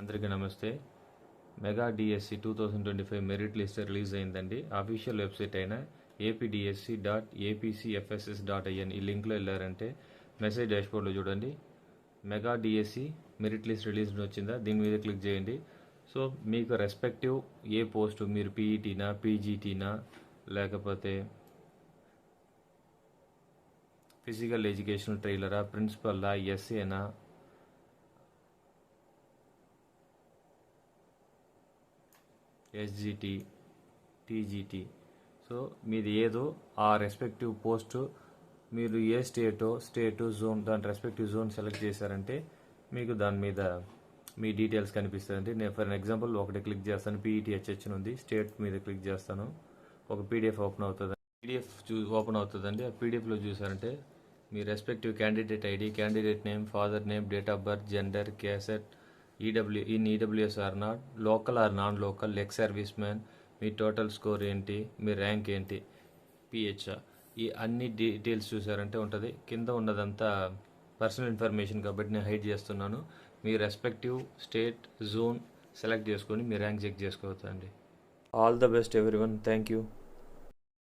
అందరికీ నమస్తే. Mega DSC two thousand twenty five merit list release అయిందండి. అఫీషియల్ వెబ్సైట్ అయిన APDSC dot APCFSS dot IN ఈ లింక్లో వెళ్ళారంటే మెసేజ్ డాష్బోర్డ్లో చూడండి. Mega DSC merit list release వచ్చిందా? దీని మీద క్లిక్ చేయండి. సో మీకు రెస్పెక్టివ్ ఏ పోస్టు మీరు పీఈటీనా పీజీటీనా లేకపోతే ఫిజికల్ ఎడ్యుకేషన్ ట్రైలరా ప్రిన్సిపల్లా ఎస్ఏనా ఎస్జిటి టీజీటీ సో మీది ఏదో ఆ రెస్పెక్టివ్ పోస్టు మీరు ఏ స్టేటో స్టేటు జోన్ దాని రెస్పెక్టివ్ జోన్ సెలెక్ట్ చేశారంటే మీకు దాని మీద మీ డీటెయిల్స్ కనిపిస్తాయండి. నేను ఫర్ ఎగ్జాంపుల్ ఒకటి క్లిక్ చేస్తాను. పీఈటీహెచ్హెచ్ ఉంది. స్టేట్ మీద క్లిక్ చేస్తాను. ఒక పీడిఎఫ్ ఓపెన్ అవుతుంది. పీడిఎఫ్ చూ ఓపెన్ అవుతుందండి. ఆ పీడిఎఫ్లో చూసారంటే మీ respective candidate ID candidate name father name date of birth gender caste EW in EWS or not local or non local leg service man me total score ఏంటి మీ rank ఏంటి PHR ఈ అన్ని డీటెయిల్స్ చూసారంటే ఉంటుంది. కింద ఉన్నదంతా పర్సనల్ ఇన్ఫర్మేషన్ కాబట్టి నేను హైడ్ చేస్తున్నాను. మీ రెస్పెక్టివ్ స్టేట్ జోన్ సెలెక్ట్ చేసుకొని మీ ర్యాంక్ చెక్ చేసుకోవచ్చు అండి all the best everyone thank you